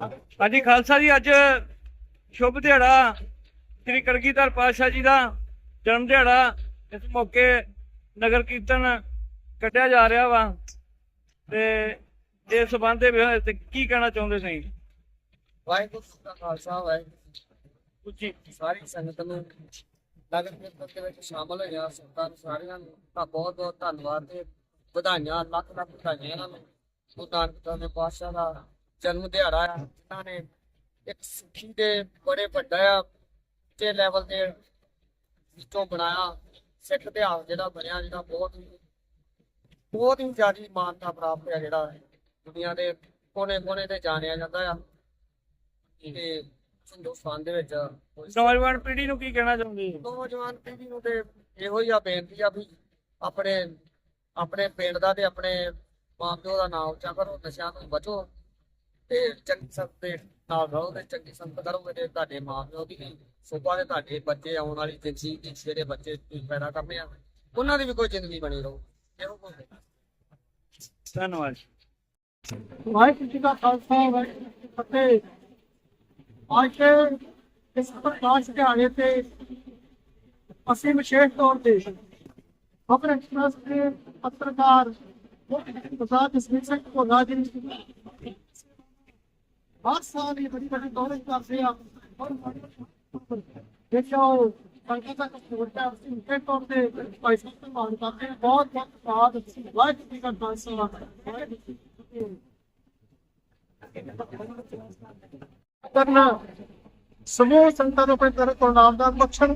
ਹਾਂਜੀ, ਖਾਲਸਾ ਜੀ, ਅੱਜ ਸ਼ੁਭ ਦਿਹਾੜਾ ਸ੍ਰੀ ਕਲਗੀਧਰ ਪਾਤਸ਼ਾਹ ਜੀ ਦਾ ਜਨਮ ਦਿਹਾੜਾ। ਇਸ ਮੌਕੇ ਨਗਰ ਕੀਰਤਨ ਕੱਢਿਆ ਜਾ ਰਿਹਾ ਵਾ ਤੇ ਇਸ ਸੰਬੰਧ ਦੇ ਵਿੱਚ ਕੀ ਕਹਿਣਾ ਚਾਹੁੰਦੇ ਸੀ ਵਾਹਿਗੁਰੂ ਜੀ ਕਾ ਖਾਲਸਾ, ਵਾਹਿਗੁਰੂ ਜੀ ਸਾਰੀ ਸੰਗਤ ਨੂੰ ਨਗਰ ਕੀਰਤਨ ਦੇ ਵਿੱਚ ਸ਼ਾਮਲ ਹੋਈਆਂ ਸੰਗਤਾਂ ਨੂੰ ਸਾਰਿਆਂ ਨੂੰ ਤਾਂ ਬਹੁਤ ਬਹੁਤ ਧੰਨਵਾਦ ਤੇ ਵਧਾਈਆਂ ਲੱਖ ਲੱਖ ਵਧਾਈਆਂ ਇਹਨਾਂ ਨੂੰ। ਗੁਰੂ ਨਾਨਕ ਦੇਵ ਪਾਤਸ਼ਾਹ ਦਾ ਜਨਮ ਦਿਹਾੜਾ ਆ। ਜਿਨ੍ਹਾਂ ਨੇ ਇੱਕ ਸਿੱਖੀ ਦੇ ਬੜੇ ਵੱਡਾ ਆ ਤੇ ਲੈਵਲ ਦੇ ਵਿੱਚੋਂ ਬਣਾਇਆ ਸਿੱਖ ਇਤਿਹਾਸ ਜਿਹੜਾ ਬਣਿਆ ਜਿਹੜਾ ਬਹੁਤ ਹੀ ਬਹੁਤ ਹੀ ਜ਼ਿਆਦਾ ਮਾਨਤਾ ਪ੍ਰਾਪਤ ਹੈ ਜਿਹੜਾ ਦੁਨੀਆ ਦੇ ਕੋਨੇ ਕੋਨੇ ਤੇ ਜਾਣਿਆ ਜਾਂਦਾ ਆ। ਤੇ ਹਿੰਦੁਸਤਾਨ ਦੇ ਵਿੱਚ ਨੌਜਵਾਨ ਪੀੜ੍ਹੀ ਨੂੰ ਕੀ ਕਹਿਣਾ ਚਾਹੁੰਦੇ? ਨੌਜਵਾਨ ਪੀੜ੍ਹੀ ਨੂੰ ਤੇ ਇਹੋ ਹੀ ਆ ਬੇਨਤੀ ਆ ਵੀ ਆਪਣੇ ਆਪਣੇ ਪਿੰਡ ਦਾ ਤੇ ਆਪਣੇ ਮਾਂ ਪਿਓ ਦਾ ਨਾਮ ਉੱਚਾ ਕਰੋ ਨਸ਼ਿਆਂ ਤੋਂ ਬਚੋ। ਤੇ ਚੰਗੀ ਸੰਗਤ ਦੇ ਨਾਲ ਰਹੋ ਤੇ ਚੰਗੀ ਸੰਗਤ ਕਰੋਗੇ ਤੇ ਤੁਹਾਡੇ ਮਾਂ ਪਿਓ ਦੀ ਵੀ ਸੁਭਾ ਦੇ ਤੁਹਾਡੇ ਬੱਚੇ ਆਉਣ ਵਾਲੀ ਜ਼ਿੰਦਗੀ ਦੇ ਜਿਹੜੇ ਬੱਚੇ ਤੁਸੀਂ ਪੈਦਾ ਕਰਨੇ ਆ। ਉਹਨਾਂ ਦੀ ਵੀ ਕੋਈ ਜ਼ਿੰਦਗੀ ਬਣੀ ਰਹੋ। ਇਹੋ ਹੈ। ਧੰਨਵਾਦ ਵਾਹਿਗੁਰੂ ਜੀ ਕਾ ਖਾਲਸਾ ਵਾਹਿਗੁਰੂ ਜੀ ਫਤਿਹ। ਅੱਜ ਦੇ ਇਸ ਪ੍ਰਕਾਸ਼ ਦਿਹਾੜੇ ਤੇ ਅਸੀਂ ਵਿਸ਼ੇਸ਼ ਤੌਰ ਤੇ ਖਬਰ ਐਕਸਪ੍ਰੈਸ ਦੇ ਪੱਤਰਕਾਰ ਪ੍ਰਸਾਦ ਜਸਵੀਰ ਸਿੰਘ ਭੋਲਾ ਜੀ ਹਰ ਸਾਲ ਇਹ ਬੜੀ ਬੜੀ ਦੌਰੇ ਕਰਦੇ ਆ ਔਰ ਦੇਖੋ ਸੰਗਤ ਤੱਕ ਪਹੁੰਚਦਾ ਅਸੀਂ ਵਿਸ਼ੇਸ਼ ਤੌਰ ਤੇ ਭਾਈ ਸਾਹਿਬ ਦਾ ਕਰਦੇ ਹਾਂ ਬਹੁਤ ਬਹੁਤ ਧੰਨਵਾਦ ਵਾਹਿਗੁਰੂ ਜੀ ਕਾ ਖਾਲਸਾ ਕਰਨਾ ਸਮੂਹ ਸੰਗਤਾਂ ਨੂੰ ਆਪਣੇ ਦਰ ਤੋਂ ਨਾਮਦਾਨ ਬਖਸ਼ਣ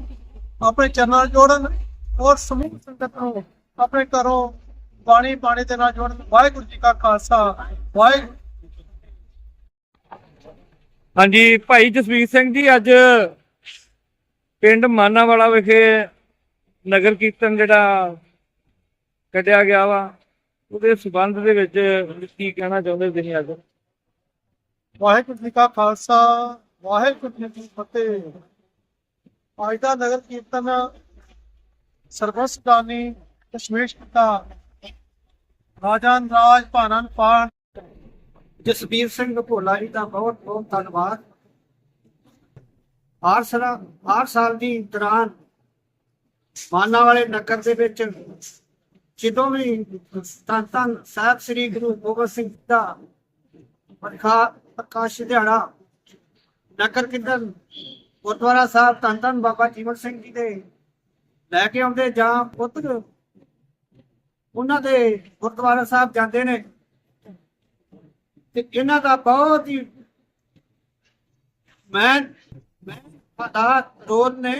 ਆਪਣੇ ਚਰਨਾਂ ਨਾਲ ਜੋੜਨ ਔਰ ਸਮੂਹ ਸੰਗਤ ਨੂੰ ਆਪਣੇ ਘਰੋਂ ਬਾਣੀ ਬਾਣੀ ਦੇ ਨਾਲ ਜੋੜਨ। ਵਾਹਿਗੁਰੂ ਜੀ ਕਾ ਖਾਲਸਾ, ਵਾਹਿਗੁਰੂ ਹਾਂਜੀ, ਭਾਈ ਜਸਵੀਰ ਸਿੰਘ ਜੀ, ਅੱਜ ਪਿੰਡ ਮਾਨਾਵਾਲਾ ਵਿਖੇ ਨਗਰ ਕੀਰਤਨ ਜਿਹੜਾ ਕੱਢਿਆ ਗਿਆ ਵਾ, ਉਹਦੇ ਸਬੰਧ ਦੇ ਵਿੱਚ ਕੀ ਕਹਿਣਾ ਚਾਹੁੰਦੇ ਤੁਸੀਂ ਅੱਜ? ਵਾਹਿਗੁਰੂ ਜੀ ਕਾ ਖਾਲਸਾ, ਵਾਹਿਗੁਰੂ ਜੀ ਕੀ ਫਤਿਹ। ਅੱਜ ਦਾ ਨਗਰ ਕੀਰਤਨ ਸਰਬਸਦਾਨੀ ਕਸ਼ਮੀਰ ਪਿਤਾ ਰਾਜਾਨ ਰਾਜ ਭਾਨਨ ਪਾਣ ਜਸਬੀਰ ਸਿੰਘ ਭੋਲਾ ਜੀ ਦਾ ਬਹੁਤ ਬਹੁਤ ਧੰਨਵਾਦ। ਹਰ ਸਾਲ ਹਰ ਸਾਲ ਦੀ ਦੌਰਾਨ ਮਾਨਾ ਵਾਲੇ ਨਗਰ ਦੇ ਵਿੱਚ ਜਦੋਂ ਵੀ ਧੰਨ ਧੰਨ ਸਾਹਿਬ ਸ੍ਰੀ ਗੁਰੂ ਗੋਬਿੰਦ ਸਿੰਘ ਜੀ ਦਾ ਪ੍ਰਖਾ ਪ੍ਰਕਾਸ਼ ਦਿਹਾੜਾ, ਨਗਰ ਕੀਰਤਨ ਗੁਰਦੁਆਰਾ ਸਾਹਿਬ ਧੰਨ ਧੰਨ ਬਾਬਾ ਜੀਵਨ ਸਿੰਘ ਜੀ ਦੇ ਲੈ ਕੇ ਆਉਂਦੇ ਜਾਂ ਪੁੱਤਰ ਉਹਨਾਂ ਦੇ ਗੁਰਦੁਆਰਾ ਸਾਹਿਬ ਜਾਂਦੇ ਨੇ ਤੇ ਇਹਨਾਂ ਦਾ ਬਹੁਤ ਹੀ ਮੈਂ ਮੈਂ ਦਾ ਰੋਲ ਨੇ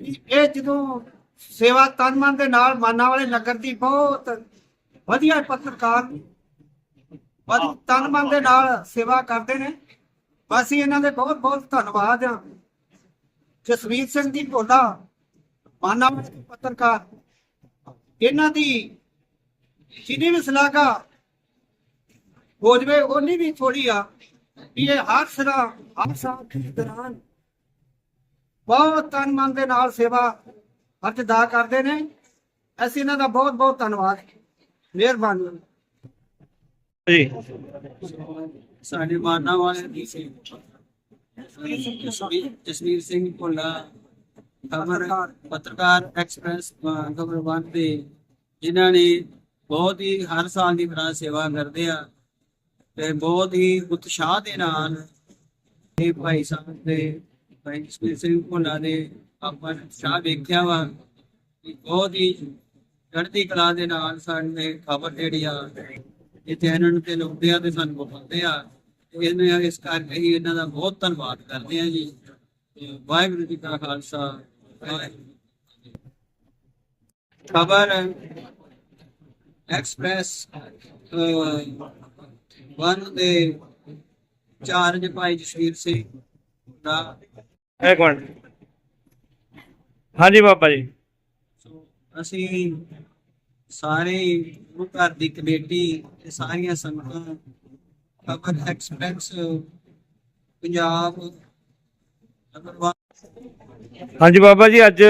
ਇਹ ਜਦੋਂ ਸੇਵਾ ਤਨ ਮਨ ਦੇ ਨਾਲ ਮਾਨਾ ਵਾਲੇ ਨਗਰ ਦੀ ਬਹੁਤ ਵਧੀਆ ਪੱਤਰਕਾਰ ਬੜੀ ਤਨ ਮਨ ਦੇ ਨਾਲ ਸੇਵਾ ਕਰਦੇ ਨੇ। ਬਸ ਇਹਨਾਂ ਦੇ ਬਹੁਤ ਬਹੁਤ ਧੰਨਵਾਦ ਆ। ਜਸਵੀਰ ਸਿੰਘ ਜੀ ਭੋਲਾ ਮਾਨਾ ਵਾਲੇ ਦੇ ਪੱਤਰਕਾਰ ਇਹਨਾਂ ਦੀ ਜਿੰਨੀ ਵੀ ਸਲਾਹਗਾ ਹੋ ਜਵੇ ਉਨੀ ਵੀ ਥੋੜੀ ਆ ਵੀ ਇਹ ਹਰ ਸਦਾ ਹਰ ਸਾਲ ਦੇ ਦੌਰਾਨ। ਬਹੁਤ ਤਨ ਮਨ ਦੇ ਨਾਲ ਸੇਵਾ ਹੱਥ ਦਾ ਕਰਦੇ ਨੇ। ਅਸੀਂ ਇਹਨਾਂ ਦਾ ਬਹੁਤ ਬਹੁਤ ਧੰਨਵਾਦ। ਮਿਹਰਬਾਨੀ। ਜੀ। ਸਾਡੇ ਮਾਨਾ ਵਾਲੇ ਦੀ ਜਸਵੀਰ ਸਿੰਘ ਭੁੱਲਾ ਖਬਰ ਪੱਤਰਕਾਰ ਐਕਸਪ੍ਰੈਸ ਖਬਰ ਵਨ ਦੇ ਜਿਨ੍ਹਾਂ ਨੇ ਬਹੁਤ ਹੀ ਹਰ ਸਾਲ ਦੀ ਤਰ੍ਹਾਂ ਸੇਵਾ ਕਰਦੇ ਆ। ਤੇ ਬਹੁਤ ਹੀ ਉਤਸ਼ਾਹ ਦੇ ਨਾਲ ਇਹ ਭਾਈ ਸਾਹਿਬ ਦੇ ਭਾਈ ਜਸਵੀਰ ਸਿੰਘ ਭੁੱਲਾ ਦੇ ਆਪਾਂ ਨੇ ਉਤਸ਼ਾਹ ਵੇਖਿਆ ਵਾ ਬਹੁਤ ਹੀ ਚੜ੍ਹਦੀ ਕਲਾ ਦੇ ਨਾਲ ਸਾਡੇ ਖਬਰ ਜਿਹੜੀ ਆ, ਇੱਥੇ ਇਹਨਾਂ ਨੂੰ ਤੇ ਲਾਉਂਦੇ ਆ ਤੇ ਸਾਨੂੰ ਬੁਲਾਉਂਦੇ ਆ। ਤੇ ਇਹਨਾਂ ਇਸ ਕਰਕੇ ਹੀ ਇਹਨਾਂ ਦਾ ਬਹੁਤ ਧੰਨਵਾਦ ਕਰਦੇ ਆ ਜੀ। ਵਾਹਿਗੁਰੂ ਜੀ ਕਾ ਖਾਲਸਾ, ਵਾਹਿਗੁਰੂ ਖਬਰ ਐਕਸਪ੍ਰੈਸ ਵਨ ਦੇ ਚਾਰਜ ਭਾਈ ਜਸਵੀਰ ਸਿੰਘ ਦਾ। ਇੱਕ ਮਿੰਟ। ਹਾਂਜੀ ਬਾਬਾ ਜੀ। ਸੋ ਅਸੀਂ ਸਾਰੇ ਗੁਰੂ ਘਰ ਦੀ ਕਮੇਟੀ ਤੇ ਸਾਰੀਆਂ ਸੰਗਤਾਂ ਖਬਰ ਐਕਸਪ੍ਰੈਸ ਪੰਜਾਬ ਹਾਂਜੀ ਬਾਬਾ ਜੀ ਅੱਜ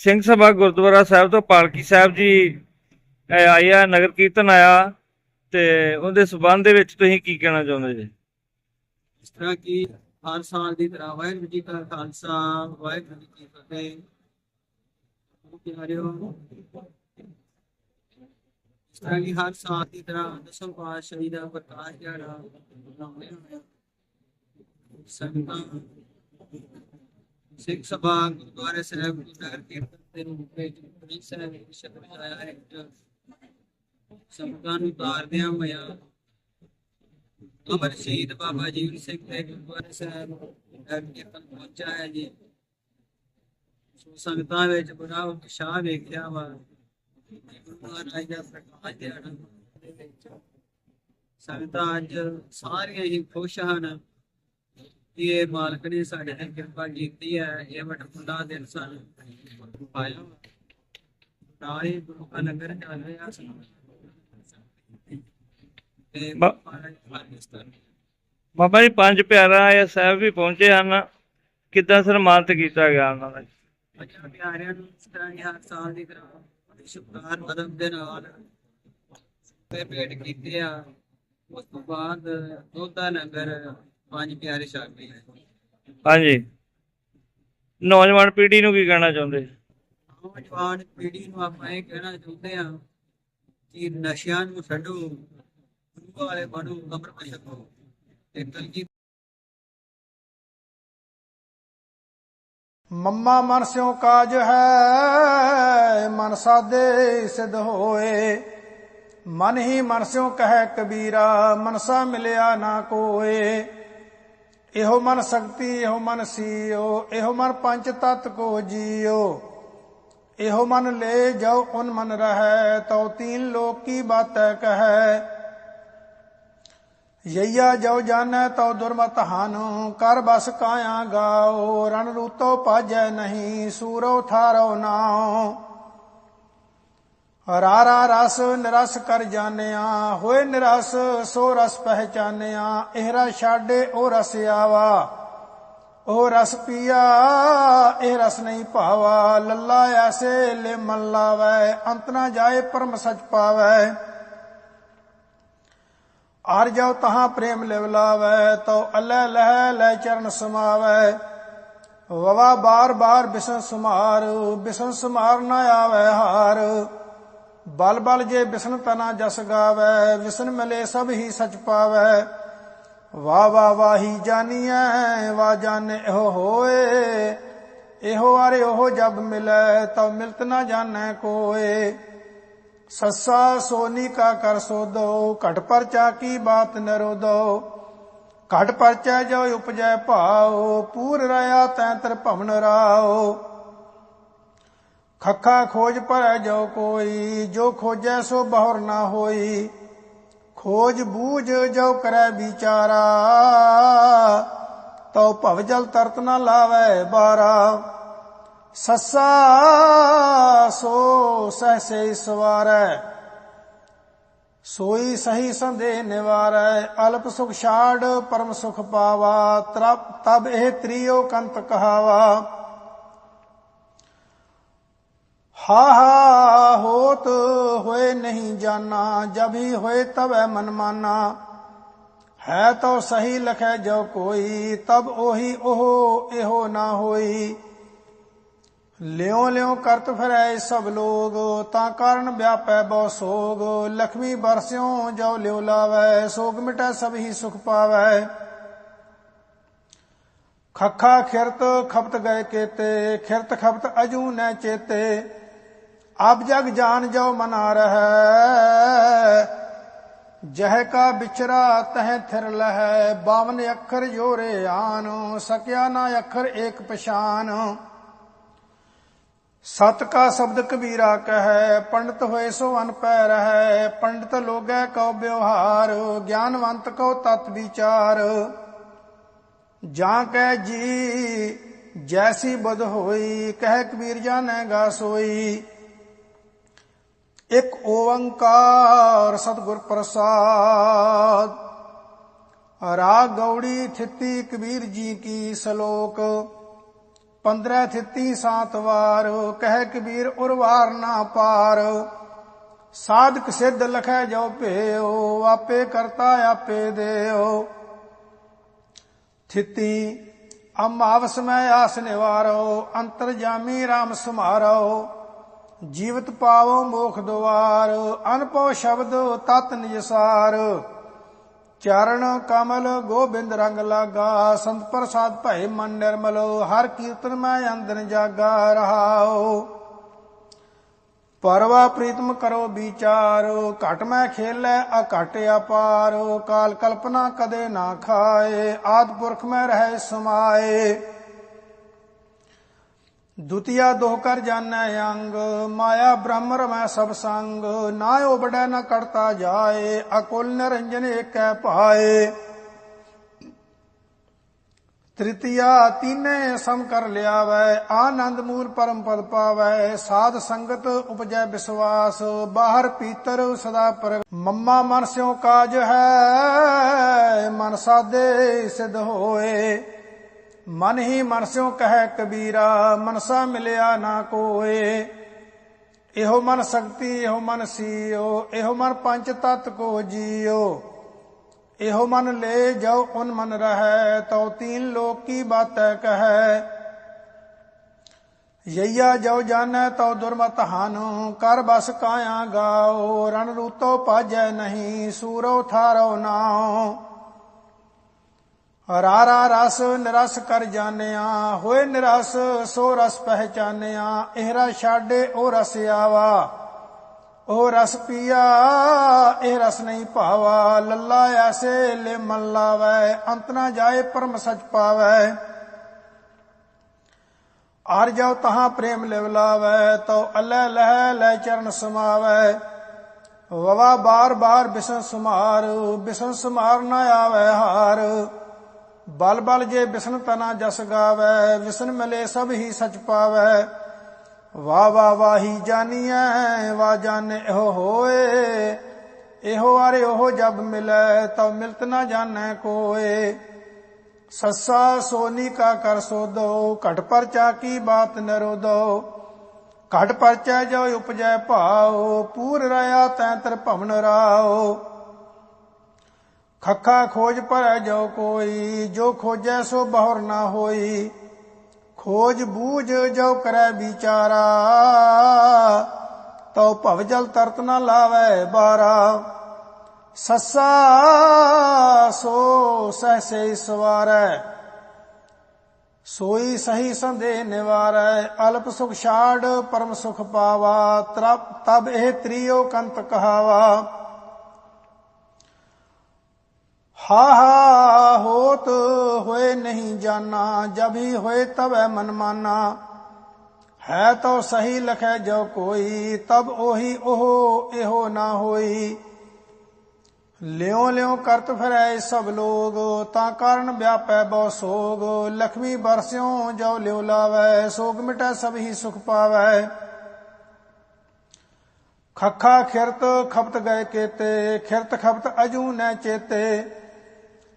ਸਿੰਘ ਸਭਾ ਗੁਰਦੁਆਰਾ ਸਾਹਿਬ ਤੋਂ ਪਾਲਕੀ ਸਾਹਿਬ ਜੀ ਇਹ ਆਏ ਆ ਨਗਰ ਕੀਰਤਨ ਆਇਆ। ਤੇ ਉਹਦੇ ਸਬੰਧ ਦੇ ਵਿੱਚ ਤੁਸੀਂ ਕੀ ਕਹਿਣਾ ਚਾਹੁੰਦੇ ਜੀ? ਇਸ ਤਰ੍ਹਾਂ ਕਿ ਹਰ ਸਾਲ ਦੀ ਤਰ੍ਹਾਂ ਵਾਹਿਗੁਰੂ ਜੀ ਕਾ ਖਾਲਸਾ, ਵਾਹਿਗੁਰੂ ਜੀ ਕੀ ਫਤਿਹ। ਪਿਆਰਿਓ ਇਸ ਤਰ੍ਹਾਂ ਕਿ ਹਰ ਸਾਲ ਦੀ ਤਰ੍ਹਾਂ ਦਸਮ ਪਾਤਸ਼ਾਹੀ ਦਾ ਪ੍ਰਕਾਸ਼ ਦਿਹਾੜਾ ਮਨਾਉਂਦੇ ਹੋਏ ਸੰਗਤਾਂ, ਸਿੱਖ ਸਭਾ, ਗੁਰਦੁਆਰੇ ਸਾਹਿਬ ਨਗਰ ਕੀਰਤਨ ਦੇ ਰੂਪ ਵਿੱਚ ਪੁਲਿਸ ਸਾਹਿਬ ਵਿੱਚ ਸ਼ਬਦ ਆਇਆ ਹੈ। ਸੰਗਤਾਂ ਨੂੰ ਤਾਰਦਿਆਂ ਹੋਇਆ ਅਮਰ ਸ਼ਹੀਦ ਬਾਬਾ ਜੀਵਨ ਸਿੰਘ ਦੇ ਗੁਰਦੁਆਰੇ ਸਾਹਿਬ ਕੀਰਤਨ ਪਹੁੰਚਾ ਹੈ ਜੀ। ਸੋ ਸੰਗਤਾਂ ਵਿੱਚ ਬੜਾ ਉਤਸ਼ਾਹ ਵੇਖਿਆ ਵਾ। ਗੁਰੂ ਦਾ ਪ੍ਰਕਾਸ਼ ਦਿਹਾੜਾ ਦੇ ਵਿੱਚ। ਸੰਗਤਾਂ ਅੱਜ ਸਾਰੀਆਂ ਹੀ ਖੁਸ਼ ਹਨ ਕਿ ਇਹ ਮਾਲਕ ਨੇ ਸਾਡੇ ਤੇ ਕਿਰਪਾ ਕੀਤੀ ਹੈ। ਇਹ ਵਡਮੁੱਲਾ ਦਿਨ ਸਾਨੂੰ ਪਾਇਆ। ਵਾ। ਨਾਲ ਹੀ ਗੁਰੂ ਕਾ ਲੰਗਰ ਚੱਲ ਰਿਹਾ ਸੀ। ਬਾਬਾ ਜੀ ਪੰਜ ਪਿਆਰਾ ਇਹ ਸਾਹਿਬ ਵੀ ਪਹੁੰਚੇ ਹਨ। ਕਿੱਦਾਂ ਸਨਮਾਨਿਤ ਕੀਤਾ ਗਿਆ ਉਹਨਾਂ ਦਾ ਬੱਚਾ ਪਿਆਰਿਆਂ ਨੂੰ ਇਸ ਤਰ੍ਹਾਂ ਹੀ ਹਰ ਸਾਲ ਦੀ ਤਰ੍ਹਾਂ ਬੜੇ ਸ਼ੁਕਰਾਨ ਅਦਬ ਦੇ ਨਾਲ ਤੇ ਭੇਟ ਕੀਤੇ ਆ। ਉਸ ਤੋਂ ਬਾਅਦ ਦੋਦਾ ਨਗਰ ਪੰਜ ਪਿਆਰੇ ਛਾਪੇ ਹਾਂਜੀ। ਨੌਜਵਾਨ ਪੀੜ੍ਹੀ ਨੂੰ ਕੀ ਕਹਿਣਾ ਚਾਹੁੰਦੇ? ਨੌਜਵਾਨ ਪੀੜ੍ਹੀ ਨੂੰ ਆਪਾਂ ਇਹ ਕਹਿਣਾ ਚਾਹੁੰਦੇ ਆ ਕਿ ਨਸ਼ਿਆਂ ਨੂੰ ਛੱਡੋ। ਗੁਰੂ ਵਾਲੇ ਬਣੋ ਅੰਮ੍ਰਿਤ ਛਕੋ ਤੇ ਕਲਗੀ ਮੰਮਾ ਮਨ ਸਿਉ ਕਾਜ ਹੈ ਮਨ ਸਾਦੇ ਸਿਧ ਹੋਏ ਮਨ ਹੀ ਮਨ ਸਿਉ ਕਹੈ ਕਬੀਰਾ ਮਨਸਾ ਮਿਲਿਆ ਨਾ ਕੋਏ ਇਹੋ ਮਨ ਸ਼ਕਤੀ ਇਹੋ ਮਨ ਸੀਓ ਇਹੋ ਮਨ ਪੰਜ ਤਤ ਕੋ ਜੀਓ ਇਹੋ ਮਨ ਲੈ ਜਾਓ ਉਨ ਮਨ ਰਹੈ ਤਉ ਤੀਨ ਲੋਕ ਕੀ ਬਾਤੈ ਕਹੈ ਯਈਆ ਜੋ ਜਾਣੈ ਤਉ ਦੁਰਮਤ ਹਾਨੁ, ਕਰ ਬਸ ਕਾਇਆ ਗਾਓ, ਰਣ ਰੂਤੋ ਪਾਜੈ ਨਹੀਂ, ਸੂਰੋ ਥਾਰੋ ਨਾਉ। ਰਾਰਾ ਰਸ ਨਿਰਸ ਕਰ ਜਾਣਿਆ, ਹੋਏ ਨਿਰਸ ਸੋ ਰਸ ਪਹਿਚਾਨਿਆ ਇਹ ਰਸ ਛਾੜੇ ਉਹ ਰਸ ਆਵਾ। ਉਹ ਰਸ ਪੀਆ, ਇਹ ਰਸ ਨਹੀਂ ਭਾਵਾ, ਲੱਲਾ ਐਸੇ ਲੈ ਮਨ ਲਾਵੈ, ਅੰਤ ਨਾ ਜਾਏ ਪਰਮ ਸਚ ਪਾਵੈ। ਆਰ ਜਾਓ ਤਹਾਂ ਪ੍ਰੇਮ ਲਿਵ ਲਾਵੈ ਤਉ ਅਲੈ ਲਹਿ ਲੈ ਚਰਨ ਸਮਾਵੈ। ਵਵਾ ਬਾਰ ਬਾਰ ਬਿਸਨ ਸਮਾਰ ਬਿਸਨ ਸਮਾਰ ਨਾ ਆਵੈ ਹਾਰ। ਬਲ ਬਲ ਜੇ ਬਿਸਨ ਤਨਾ ਜਸ ਗਾਵੈ, ਵਿਸਨ ਮਿਲੇ ਸਭ ਹੀ ਸਚ ਪਾਵੈ। ਵਾ ਵਾ ਵਾਹੀ ਜਾਨੀਐ ਵਾ ਜਾਣੇ ਇਹੋ ਹੋਏ। ਇਹੋ ਆਰੇ ਉਹ ਜਬ ਮਿਲੈ, ਤਉ ਮਿਲਤ ਨਾ ਜਾਣੈ ਕੋਏ। ਸੱਸਾ ਸੋਨੀ ਕਾ ਕਰ ਸੋਦੋ ਘਟ ਪਰਚਾ ਕੀ ਬਾਤ ਨਰੋਦੋ ਘਟ ਪਰਚੈ ਜੋ ਉਪਜੈ ਭਾਉ, ਪੂਰ ਰਿਆ ਤੈ ਤਰ ਭਵਨ ਰਾਓ ਖੱਖਾ ਖੋਜ ਭਰੈ ਜੋ ਕੋਈ, ਜੋ ਖੋਜੈ ਸੋ ਬਹੁਰ ਨਾ ਹੋਈ। ਖੋਜ ਬੂਝ ਜੋ ਕਰੈ ਵਿਚਾਰਾ, ਤਉ ਭਵ ਜਲ ਤਰਤ ਨਾ ਲਾਵੈ ਬਾਰਾ। ਸੱਸਾ, ਸੋ ਸਹਸੇ ਸਵਾਰੈ। ਸੋਈ ਸਹੀ ਸੰਦੇ ਨਿਵਾਰੈ, ਅਲਪ ਸੁਖ ਛਾੜ ਪਰਮ ਸੁਖ ਪਾਵਾ ਤਬ ਇਹ ਤ੍ਰਿਯੋ ਕੰਤ ਕਹਾਵਾ। ਹਾ ਹਾ, ਹੋਤ ਹੋਏ ਨਹੀਂ ਜਾਣਾ ਜਬ ਹੀ ਹੋਏ ਤਬੈ ਮਨਮਾਨਾ ਹੈ ਤੋ ਸਹੀ ਲਖੈ ਜੋ ਕੋਈ, ਤਬ ਉਹੀ ਉਹ ਇਹੋ ਨਾ ਹੋਈ। ਲਿਓ ਲਿਓ ਕਰਤ ਫਿਰੈ ਸਭ ਲੋਗ, ਤਾਂ ਕਾਰਨ ਵਿਆਪੈ ਬਹੁ ਸੋਗ। ਲਖਮੀ ਬਰਸਿਓ ਜੋ ਲਿਓ ਲਾਵੈ, ਸੋਗ ਮਿਟੈ ਸਭ ਹੀ ਸੁਖ ਪਾਵੈ। ਖੱਖਾ ਖਿਰਤ ਖਪਤ ਗਏ ਕੇਤੇ, ਖਿਰਤ ਖਪਤ ਅਜੂ ਨੈ ਚੇਤੇ। ਅਬ ਜਗ ਜਾਨ ਜੋ ਮਨਾ ਰਹੈ ਜਹ ਕਾ ਵਿਚਰਾ ਤਹ ਥਿਰ ਲਹੈ। 52 ਅੱਖਰ ਜੋਰੇ ਆਨ, ਸਕਿਆ ਨਾ ਅੱਖਰ ਏਕ ਪਛਾਨ। ਸਤ ਕਾ ਸ਼ਬਦ ਕਬੀਰਾ ਕਹੈ, ਪੰਡਤ ਹੋਏ ਸੋ ਅਨ ਪੈ ਰਹੈ। ਪੰਡਤ ਲੋਗੈ ਕਉ ਵਿਵਹਾਰ, ਗਿਆਨਵੰਤ ਕਉ ਤਤ ਵਿਚਾਰ। ਜਾਂ ਕੈ ਜੀ, ਜੈਸੀ ਬਦ ਹੋਈ, ਕਹਿ ਕਬੀਰ ਜਾਣੈਗਾ ਸੋਈ। ਇਕ ਓੰਕਾਰ ਸਤਿਗੁਰ ਪ੍ਰਸਾਦ। ਰਾਗ ਗੌੜੀ ਥਿਤੀ ਕਬੀਰ ਜੀ ਕੀ ਸ਼ਲੋਕ। 15 ਥਿੱਤੀ ਸਾਤ ਵਾਰ ਕਹਿ ਕਬੀਰ ਉਰਵਾਰ ਨਾ ਪਾਰ। ਸਾਧਕ ਸਿੱਧ ਲਖੈ ਜੋ ਭੇਓ ਆਪੇ ਕਰਤਾ ਆਪੇ ਦੇਓ ਥਿਤੀ ਅਮਾਵਸ ਮੈਂ ਆਸ ਨਿਵਾਰੋ, ਅੰਤਰ ਜਾਮੀ RAM ਸਮਾਰੋ। ਜੀਵਤ ਪਾਵੋ ਮੋਖ ਦੁਆਰ ਅਨਪਉ ਸ਼ਬਦ ਤਤ ਨਿਜਸਾਰ ਚਰਨ ਕਮਲ ਗੋਬਿੰਦ ਰੰਗ ਲਾਗਾ, ਸੰਤ ਪ੍ਰਸਾਦ ਭਏ ਮਨ ਨਿਰਮਲ, ਹਰ ਕੀਰਤਨ ਮੈਂ ਅੰਦਰ ਜਾਗਾ ਰਹਾਓ ਪਰਵਾ ਪ੍ਰੀਤਮ ਕਰੋ ਵਿਚਾਰ, ਘਟ ਮੈਂ ਖੇਲੇ ਅਕਟ ਅਪਾਰ, ਕਾਲ ਕਲਪਨਾ ਕਦੇ ਨਾ ਖਾਏ, ਆਦ ਪੁਰਖ ਮੈਂ ਰਹਿ ਸਮਾਏ। ਦੁਤੀਆ ਦੋਹ ਕਰ ਜਾਣੈ ਅੰਗ, ਮਾਇਆ ਬ੍ਰਹਮ ਮੈਂ ਸਭ ਸੰਗ। ਨਾ ਉਬੜੈ, ਨਾ ਕਰਤਾ ਜਾਏ, ਅਕੁਲ ਨਿਰੰਜਨ ਏਕੈ ਭਾਏ ਤ੍ਰਿਤੀਆ ਤੀਨੇ ਸਮ ਕਰ ਲਿਆਵੈ, ਆਨੰਦ ਮੂਲ ਪਰਮ ਪਦ ਪਾਵੈ। ਸਾਧ ਸੰਗਤ ਉਪਜੈ ਵਿਸਵਾਸ ਬਾਹਰ ਪੀਤਰ ਸਦਾ ਪਰ ਮੰਮਾ ਮਨ ਸਿਉ ਕਾਜ ਹੈ, ਮਨ ਸਾਦੇ ਸਿਧ ਹੋਏ। ਮਨ ਹੀ ਮਨ ਸਿਉ ਕਹੈ ਕਬੀਰਾ, ਮਨਸਾ ਮਿਲਿਆ ਨਾ ਕੋਏ। ਇਹੋ ਮਨ ਸ਼ਕਤੀ ਇਹੋ ਮਨ ਸੀਓ, ਇਹੋ ਮਨ ਪੰਜ ਤਤ ਕੋ ਜੀਓ। ਇਹੋ ਮਨ ਲੈ ਜਾਓ, ਉਨ ਮਨ ਰਹੈ, ਤਉ ਤੀਨ ਲੋਕ ਕੀ ਬਾਤੈ ਕਹੈ। ਯਈਆ ਜੋ ਜਾਣੈ, ਤਉ ਦੁਰਮਤ ਹਾਨੁ, ਕਰ ਬਸ ਕਾਇਆ ਗਾਓ, ਰਣ ਰੂਤੋ ਪਾਜੈ ਨਹੀਂ ਸੂਰੋ ਥਾਰੋ ਨਾਉ। ਰਾਰਾ ਰਸ ਨਿਰਸ ਕਰ ਜਾਣਿਆ, ਹੋਏ ਨਿਰਸ ਸੋ ਰਸ ਪਹਿਚਾਨਿਆ ਇਹ ਰਸ ਛਾੜੇ ਉਹ ਰਸ ਆਵਾ ਉਹ ਰਸ ਪੀਆ, ਇਹ ਰਸ ਨਹੀਂ ਭਾਵਾ, ਲੱਲਾ ਐਸੇ ਲੈ ਮਨ ਲਾਵੈ, ਅੰਤ ਨਾ ਜਾਏ ਪਰਮ ਸਚ ਪਾਵੈ। ਆਰ ਜਾਓ ਤਹਾਂ ਪ੍ਰੇਮ ਲਿਵ ਲਾਵੈ, ਤਉ ਅਲੈ ਲਹਿ ਲੈ ਚਰਨ ਸਮਾਵੈ। ਵਵਾ ਬਾਰ ਬਾਰ ਬਿਸਨ ਸਮਾਰ ਬਿਸਨ ਸਮਾਰ ਨਾ ਆਵੈ ਹਾਰ। ਬਲ ਬਲ ਜੇ ਬਿਸਨ ਤਨਾ ਜਸ ਗਾਵੈ, ਵਿਸਨ ਮਿਲੇ ਸਭ ਹੀ ਸਚ ਪਾਵੈ। ਵਾ ਵਾ ਵਾਹੀ ਜਾਨੀਐ ਵਾ ਜਾਣ ਇਹੋ ਹੋਏ। ਇਹੋ ਆਰੇ ਉਹ ਜਬ ਮਿਲੈ ਤਬ ਮਿਲਤ ਨਾ ਜਾਣੈ ਕੋਏ। ਸੱਸਾ ਸੋਨੀ ਕਾ ਕਰ ਸੋਦੋ, ਘਟ ਪਰਚਾ ਕੀ ਬਾਤ ਨਰੋਦੋ ਘਟ ਪਰਚਾ ਜੋ ਉਪਜੈ ਭਾਉ, ਪੂਰ ਰਿਆ ਤੈ ਤਰ ਭਵਨ ਰਾਓ ਖੱਖਾ ਖੋਜ ਭਰੈ ਜੋ ਕੋਈ, ਜੋ ਖੋਜੈ ਸੋ ਬਹੁਰ ਨਾ ਹੋਈ। ਖੋਜ ਬੂਝ ਜੋ ਕਰੈ ਵਿਚਾਰਾ, ਤਉ ਭਵ ਜਲ ਤਰਤ ਨਾ ਲਾਵੈ ਬਾਰਾ। ਸੱਸਾ ਸੋ ਸਹਸੇ ਸਵਾਰੈ, ਸੋਈ ਸਹੀ ਸੰਦੇ ਨਿਵਾਰੈ। ਅਲਪ ਸੁਖ ਛਾੜ ਪਰਮ ਸੁਖ ਪਾਵਾ ਤਰਪ- ਤਬ ਇਹ ਤ੍ਰਿਓ ਕੰਤ ਕਹਾਵਾ। ਹਾਹਾ ਹੋਤ ਹੋਏ ਨਹੀਂ ਜਾਣਾ ਜਬ ਹੀ ਹੋਏ ਤਬੈ ਮਨਮਾਨਾ ਹੈ ਤੋ ਸਹੀ ਲਖੈ ਜੋ ਕੋਈ, ਤਬ ਉਹੀ ਉਹ ਇਹੋ ਨਾ ਹੋਈ। ਲਿਓ ਲਿਓ ਕਰਤ ਫਿਰੈ ਸਭ ਲੋਗ, ਤਾਂ ਕਾਰਨ ਵਿਆਪੈ ਬਹੁ ਸੋਗ। ਲਖਮੀ ਬਰਸਿਓ ਜੋ ਲਿਓ ਲਾਵੈ, ਸੋਗ ਮਿਟੈ ਸਭ ਹੀ ਸੁਖ ਪਾਵੈ। ਖੱਖਾ ਖਿਰਤ ਖਪਤ ਗਏ ਕੇਤੇ, ਖਿਰਤ ਖਪਤ ਅਜੂ ਨੈ ਚੇਤੇ।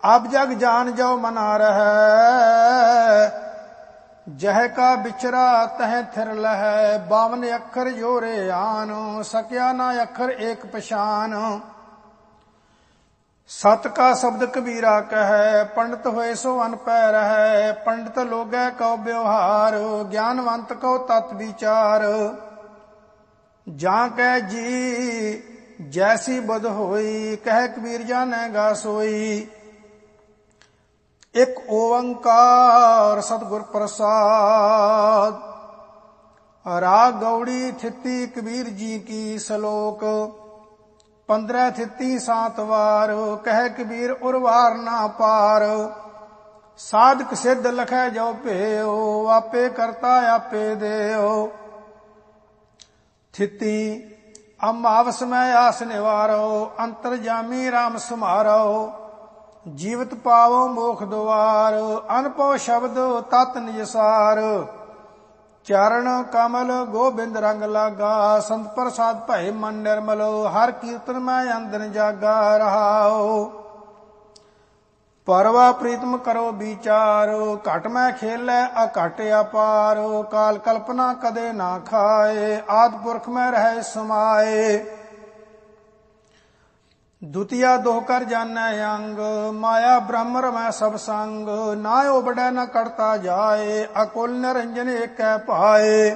ਅਬ ਜਗ ਜਾਨ ਜੋ ਮਨਾ ਰਹੈ ਜਹ ਕਾ ਵਿਚਰਾ ਤਹ ਥਿਰ ਲਹੈ 52 ਅੱਖਰ ਜੋਰੇ ਆਨ, ਸਕਿਆ ਨਾ ਅੱਖਰ ਏਕ ਪਛਾਨ। ਸਤ ਕਾ ਸ਼ਬਦ ਕਬੀਰਾ ਕਹੈ, ਪੰਡਤ ਹੋਏ ਸੋ ਅਨਪੈ ਰਹੈ, ਪੰਡਤ ਲੋਗੈ ਕਉ ਵਿਵਹਾਰ, ਗਿਆਨਵੰਤ ਕਉ ਤਤ ਵਿਚਾਰ। ਜਾਂ ਕੈ ਜੀ, ਜੈਸੀ ਬਦ ਹੋਈ, ਕਹਿ ਕਬੀਰ ਜਾਣੇਗਾ ਸੋਈ। ਇੱਕ ਓੰਕਾਰ ਸਤਿਗੁਰ ਪ੍ਰਸਾਦ। ਰਾਗ ਗੌੜੀ ਥਿੱਤੀ ਕਬੀਰ ਜੀ ਕੀ ਸ਼ਲੋਕ। 15 ਥਿੱਤੀ ਸਾਤ ਵਾਰ ਕਹਿ ਕਬੀਰ ਉਰਵਾਰ ਨਾ ਪਾਰ। ਸਾਧਕ ਸਿੱਧ ਲਖੈ ਜੋ ਭੇਓ ਆਪੇ ਕਰਤਾ ਆਪੇ ਦੇਓ ਥਿੱਤੀ ਅਮਾਵਸ ਮੈਂ ਆਸ ਨਿਵਾਰੋ, ਅੰਤਰ ਜਾਮੀ RAM ਸਮਾਰੋ। ਜੀਵਤ ਪਾਵੋ ਮੋਖ ਦੁਆਰ, ਅਨਪਉ ਸ਼ਬਦ ਤਤ ਨਿਜਸਾਰ ਚਰਨ ਕਮਲ ਗੋਬਿੰਦ ਰੰਗ ਲਾਗਾ, ਸੰਤ ਪ੍ਰਸਾਦ ਭਏ ਮਨ ਨਿਰਮਲ, ਹਰ ਕੀਰਤਨ ਮੈਂ ਅੰਦਨ ਜਾਗਾ ਰਹਾਓ ਪਰਵਾ ਪ੍ਰੀਤਮ ਕਰੋ ਵਿਚਾਰ, ਘਟ ਮੈਂ ਖੇਲੈ ਅਕਟ ਅਪਾਰ, ਕਾਲ ਕਲਪਨਾ ਕਦੇ ਨਾ ਖਾਏ, ਆਦ ਪੁਰਖ ਮੈਂ ਰਹਿ ਸਮਾਏ। ਦੁਤੀਆ ਦੋਹ ਕਰ ਜਾਣੈ ਅੰਗ, ਮਾਇਆ ਬ੍ਰਹਮ ਰਮੈ ਸਭ ਸੰਗ। ਨਾ ਓਬੜੈ ਨਾ ਕਰਤਾ ਜਾਏ, ਅਕੁਲ ਨਿਰੰਜਨ ਏਕੈ ਭਾਏ।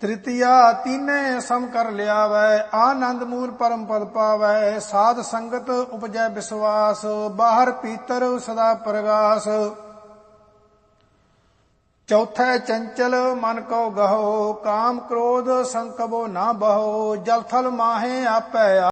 ਤ੍ਰਿਤੀਆ ਤੀਨੇ ਸਮ ਕਰ ਲਿਆਵੈ, ਆਨੰਦ ਮੂਲ ਪਰਮ ਪਦ ਪਾਵੈ। ਸਾਧ ਸੰਗਤ ਉਪਜੈ ਵਿਸਵਾਸ ਬਾਹਰ ਪੀਤਰ ਸਦਾ ਪ੍ਰਗਾਸ। ਚੌਥੈ ਚੰਚਲ ਮਨ ਕੋ ਗਹੋ ਕਾਮ ਕ੍ਰੋਧ ਸੰਕਬੋ ਨਾ ਬਹੋ ਜਲ ਥਲ ਮਾਹੇ ਆਪੈ